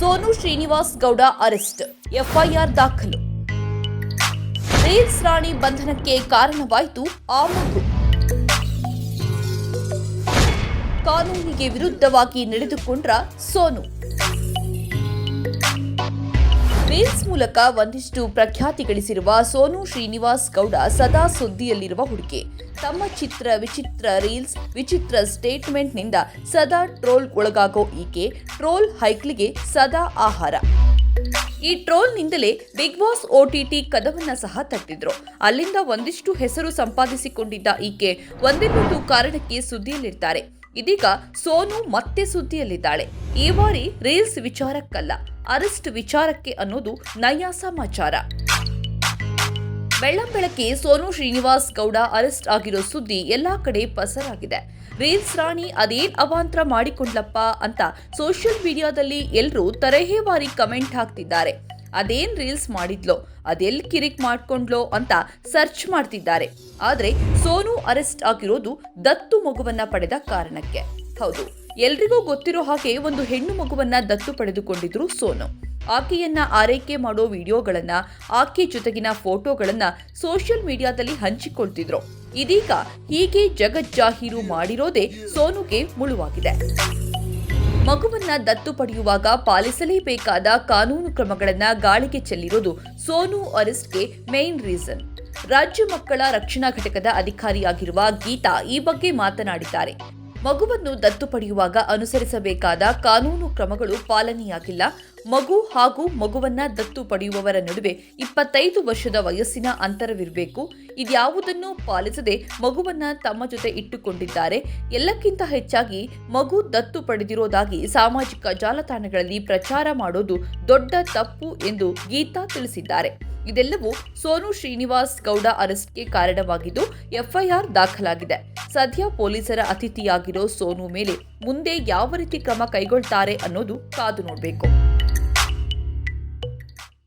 Sonu Srinivas Gowda arrest, FIR ದಾಖಲು. Reels ರಾಣಿ ಬಂಧನಕ್ಕೆ ಕಾರಣವಾಯಿತು ಆ ಮಗು. ಕಾನೂನಿಗೆ ವಿರುದ್ಧವಾಗಿ ನಡೆದುಕೊಂಡ್ರ ಸೋನು. ರೀಲ್ಸ್ ಮೂಲಕ ಒಂದಿಷ್ಟು ಪ್ರಖ್ಯಾತಿ ಗಳಿಸಿರುವ ಸೋನು ಶ್ರೀನಿವಾಸ್ ಗೌಡ ಸದಾ ಸುದ್ದಿಯಲ್ಲಿರುವ ಹುಡುಗಿ. ತಮ್ಮ ಚಿತ್ರ ವಿಚಿತ್ರ ರೀಲ್ಸ್, ವಿಚಿತ್ರ ಸ್ಟೇಟ್ಮೆಂಟ್ನಿಂದ ಸದಾ ಟ್ರೋಲ್ ಒಳಗಾಗೋ ಈಕೆ ಟ್ರೋಲ್ ಹೈಕ್ಲಿಗೆ ಸದಾ ಆಹಾರ. ಈ ಟ್ರೋಲ್ನಿಂದಲೇ ಬಿಗ್ ಬಾಸ್ ಓಟಿಟಿ ಕದವನ್ನ ಸಹ ತಟ್ಟಿದ್ರು. ಅಲ್ಲಿಂದ ಒಂದಿಷ್ಟು ಹೆಸರು ಸಂಪಾದಿಸಿಕೊಂಡಿದ್ದ ಈಕೆ ಒಂದೆರಡು ಕಾರಣಕ್ಕೆ ಸುದ್ದಿಯಲ್ಲಿರ್ತಾರೆ. ಇದೀಗ ಸೋನು ಮತ್ತೆ ಸುದ್ದಿಯಲ್ಲಿದ್ದಾಳೆ. ಈ ಬಾರಿ ರೀಲ್ಸ್ ವಿಚಾರಕ್ಕಲ್ಲ, ಅರೆಸ್ಟ್ ವಿಚಾರಕ್ಕೆ ಅನ್ನೋದು ನಯ ಸಮಾಚಾರ. ಬೆಳ್ಳಂಬೆಳಕ್ಕೆ ಸೋನು ಶ್ರೀನಿವಾಸ್ ಗೌಡ ಅರೆಸ್ಟ್ ಆಗಿರೋ ಸುದ್ದಿ ಎಲ್ಲಾ ಕಡೆ ಪಸರಾಗಿದೆ. ರೀಲ್ಸ್ ರಾಣಿ ಅದೇನ್ ಅವಾಂತರ ಮಾಡಿಕೊಂಡ್ಲಪ್ಪ ಅಂತ ಸೋಷಿಯಲ್ ಮೀಡಿಯಾದಲ್ಲಿ ಎಲ್ಲರೂ ತರಹೇವಾರಿ ಕಮೆಂಟ್ ಹಾಕ್ತಿದ್ದಾರೆ. ಅದೇನ್ ರೀಲ್ಸ್ ಮಾಡಿದ್ಲೋ, ಅದೆಲ್ಲಿ ಕಿರಿಕ್ ಮಾಡ್ಕೊಂಡ್ಲೋ ಅಂತ ಸರ್ಚ್ ಮಾಡ್ತಿದ್ದಾರೆ. ಆದರೆ ಸೋನು ಅರೆಸ್ಟ್ ಆಗಿರೋದು ದತ್ತು ಮಗುವನ್ನ ಪಡೆದ ಕಾರಣಕ್ಕೆ. ಹೌದು, ಎಲ್ರಿಗೂ ಗೊತ್ತಿರೋ ಹಾಗೆ ಒಂದು ಹೆಣ್ಣು ಮಗುವನ್ನ ದತ್ತು ಪಡೆದುಕೊಂಡಿದ್ರು ಸೋನು. ಆಕೆಯನ್ನ ಆರೈಕೆ ಮಾಡೋ ವಿಡಿಯೋಗಳನ್ನ, ಆಕೆ ಜೊತೆಗಿನ ಫೋಟೋಗಳನ್ನ ಸೋಷಿಯಲ್ ಮೀಡಿಯಾದಲ್ಲಿ ಹಂಚಿಕೊಳ್ತಿದ್ರು. ಇದೀಗ ಹೀಗೆ ಜಗಜ್ಜಾಹೀರು ಮಾಡಿರೋದೇ ಸೋನುಗೆ ಮುಳುವಾಗಿದೆ. ಮಗುವನ್ನ ದತ್ತು ಪಡೆಯುವಾಗ ಪಾಲಿಸಲೇಬೇಕಾದ ಕಾನೂನು ಕ್ರಮಗಳನ್ನ ಗಾಳಿಗೆ ಚೆಲ್ಲಿರೋದು ಸೋನು ಅರೆಸ್ಟ್ಗೆ ಮೇನ್ ರೀಸನ್ ರಾಜ್ಯ ಮಕ್ಕಳ ರಕ್ಷಣಾ ಘಟಕದ ಅಧಿಕಾರಿಯಾಗಿರುವ ಗೀತಾ ಈ ಬಗ್ಗೆ ಮಾತನಾಡಿದ್ದಾರೆ. ಮಗುವನ್ನು ದತ್ತು ಪಡೆಯುವಾಗ ಅನುಸರಿಸಬೇಕಾದ ಕಾನೂನು ಕ್ರಮಗಳು ಪಾಲನೆಯಾಗಿಲ್ಲ. ಮಗು ಹಾಗೂ ಮಗುವನ್ನ ದತ್ತು ಪಡೆಯುವವರ ನಡುವೆ ಇಪ್ಪತ್ತೈದು ವರ್ಷದ ವಯಸ್ಸಿನ ಅಂತರವಿರಬೇಕು. ಇದ್ಯಾವುದನ್ನು ಪಾಲಿಸದೆ ಮಗುವನ್ನ ತಮ್ಮ ಜೊತೆ ಇಟ್ಟುಕೊಂಡಿದ್ದಾರೆ. ಎಲ್ಲಕ್ಕಿಂತ ಹೆಚ್ಚಾಗಿ ಮಗು ದತ್ತು ಪಡೆದಿರೋದಾಗಿ ಸಾಮಾಜಿಕ ಜಾಲತಾಣಗಳಲ್ಲಿ ಪ್ರಚಾರ ಮಾಡೋದು ದೊಡ್ಡ ತಪ್ಪು ಎಂದು ಗೀತಾ ತಿಳಿಸಿದ್ದಾರೆ. ಇದೆಲ್ಲವೂ ಸೋನು ಶ್ರೀನಿವಾಸ್ ಗೌಡ ಅರೆಸ್ಟ್ಗೆ ಕಾರಣವಾಗಿದ್ದು ಎಫ್ಐಆರ್ ದಾಖಲಾಗಿದೆ. ಸದ್ಯ ಪೊಲೀಸರ ಅತಿಥಿಯಾಗಿರೋ ಸೋನು ಮೇಲೆ ಮುಂದೆ ಯಾವ ರೀತಿ ಕ್ರಮ ಕೈಗೊಳ್ತಾರೆ ಅನ್ನೋದು ಕಾದು ನೋಡಬೇಕು.